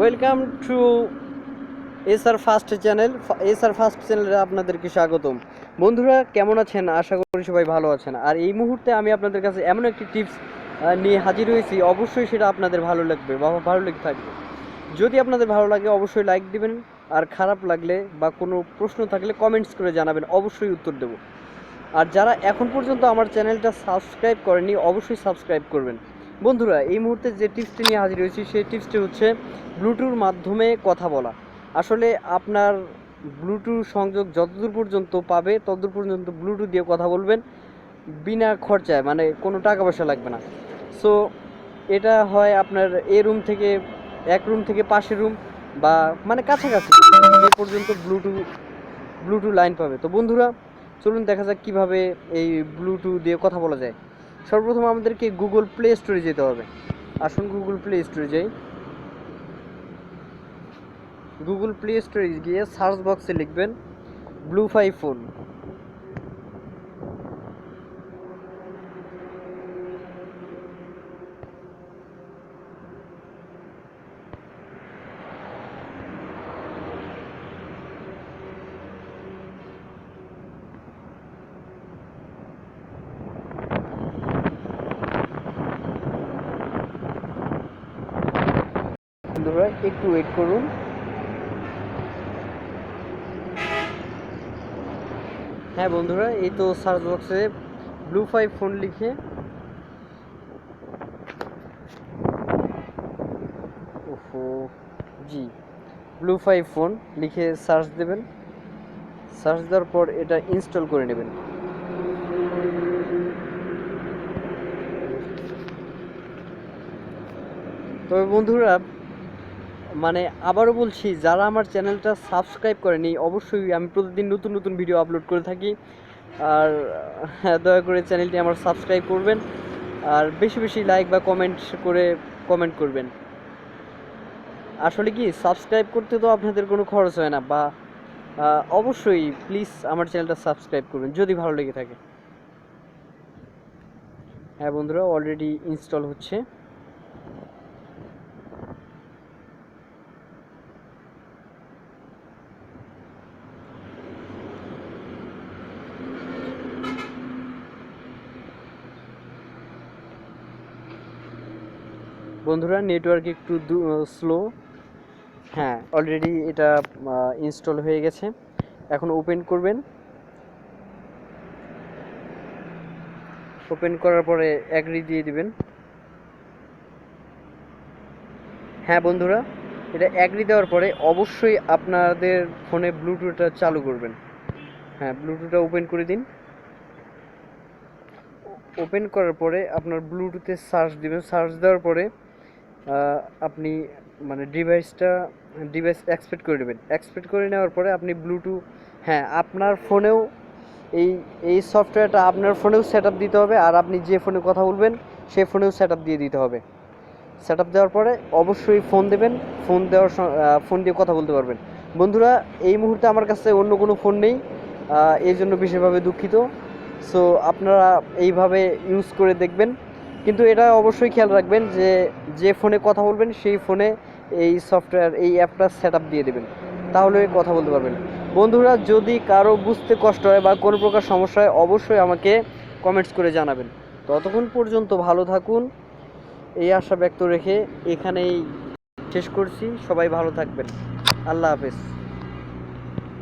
Welcome to S R first channel S R first চ্যানেলে আপনাদেরকে স্বাগতম। বন্ধুরা, কেমন আছেন? আশা করি সবাই ভালো আছেন। আর এই মুহূর্তে আমি আপনাদের কাছে এমন একটি টিপস নিয়ে হাজির হয়েছি। অবশ্যই সেটা আপনাদের ভালো লাগবে বা ভালো লেগে থাকবে। যদি আপনাদের ভালো লাগে, অবশ্যই লাইক দিবেন। আর খারাপ লাগলে বা কোনো প্রশ্ন থাকলে কমেন্টস করে জানাবেন। অবশ্যই উত্তর দেবো। আর যারা এখন পর্যন্ত আমার চ্যানেলটা সাবস্ক্রাইব করেনি অবশ্যই সাবস্ক্রাইব করবেন। বন্ধুরা, এই মুহূর্তে যে টিপসটি নিয়ে হাজির হয়েছি, সেই টিপসটি হচ্ছে ব্লুটুথ মাধ্যমে কথা বলা। আসলে আপনার ব্লুটুথ সংযোগ যতদূর পর্যন্ত পাবে, ততদূর পর্যন্ত ব্লুটুথ দিয়ে কথা বলবেন বিনা খরচায় মানে কোনো টাকা পয়সা লাগবে না। সো এটা হয় আপনার এ রুম থেকে, এক রুম থেকে পাশের রুম বা মানে কাছাকাছি, এ পর্যন্ত ব্লুটুথ ব্লুটুথ লাইন পাবে। তো বন্ধুরা, চলুন দেখা যাক কীভাবে এই ব্লুটুথ দিয়ে কথা বলা যায়। সর্বপ্রথম আমাদেরকে গুগল প্লে স্টোরে যেতে হবে। আসুন গুগল প্লে স্টোরে যাই। গুগল প্লে স্টোরে গিয়ে সার্চ বক্সে লিখবেন ব্লু ফাই ফোন বন্ধুরা, একটু ওয়েট করুন। হ্যাঁ বন্ধুরা, এই তো সার্চ বক্সে ব্লু ফাইভ ফোন লিখে ওহো, জি ব্লু ফাইভ ফোন লিখে সার্চ দেবেন। সার্চ দেওয়ার পর এটা ইনস্টল করে নেবেন। তবে বন্ধুরা মানে আবারও বলছি যারা আমার চ্যানেলটা সাবস্ক্রাইব করেনি অবশ্যই আমি প্রতিদিন নতুন নতুন ভিডিও আপলোড করে থাকি। আর হ্যাঁ, দয়া করে চ্যানেলটি আমার সাবস্ক্রাইব করবেন আর বেশি বেশি লাইক বা কমেন্ট করে কমেন্ট করবেন। আসলে কি সাবস্ক্রাইব করতে তো আপনাদের কোনো খরচ হয় না বা অবশ্যই প্লিজ আমার চ্যানেলটা সাবস্ক্রাইব করবেন যদি ভালো লেগে থাকে। হ্যাঁ বন্ধুরা অলরেডি ইনস্টল হচ্ছে। বন্ধুরা নেটওয়ার্ক একটু স্লো হ্যাঁ অলরেডি এটা ইনস্টল হয়ে গেছে। এখন ওপেন করবেন। ওপেন করার পরে অ্যাগ্রি দিয়ে দিবেন। হ্যাঁ বন্ধুরা, এটা অ্যাগ্রি দেওয়ার পরে অবশ্যই আপনাদের ফোনে ব্লুটুথটা চালু করবেন। হ্যাঁ ব্লুটুথটা ওপেন করে দিন। ওপেন করার পরে আপনার ব্লুটুথে সার্চ দিবেন। সার্চ দেওয়ার পরে আপনি মানে ডিভাইসটা ডিভাইস এক্সপেক্ট করে নেবেন। এক্সপেক্ট করে নেওয়ার পরে আপনি ব্লুটুথ হ্যাঁ আপনার ফোনেও এই এই সফটওয়্যারটা আপনার ফোনেও সেট দিতে হবে আর আপনি যে ফোনে কথা বলবেন, সেই ফোনেও সেট দিয়ে দিতে হবে। সেট দেওয়ার পরে অবশ্যই ফোন দেবেন ফোন দেওয়ার ফোন দিয়ে কথা বলতে পারবেন। বন্ধুরা, এই মুহূর্তে আমার কাছে অন্য কোনো ফোন নেই এই জন্য বিশেষভাবে দুঃখিত। সো আপনারা এইভাবে ইউজ করে দেখবেন। কিন্তু এটা অবশ্যই খেয়াল রাখবেন যে যে ফোনে কথা বলবেন, সেই ফোনে এই সফটওয়্যার, এই অ্যাপটা সেট দিয়ে দেবেন। তাহলে কথা বলতে পারবেন। বন্ধুরা, যদি কারও বুঝতে কষ্ট হয় বা কোনো প্রকার সমস্যা হয়, অবশ্যই আমাকে কমেন্টস করে জানাবেন। ততক্ষণ পর্যন্ত ভালো থাকুন। এই আশা ব্যক্ত রেখে এখানেই শেষ করছি। সবাই ভালো থাকবেন। আল্লাহ হাফেজ।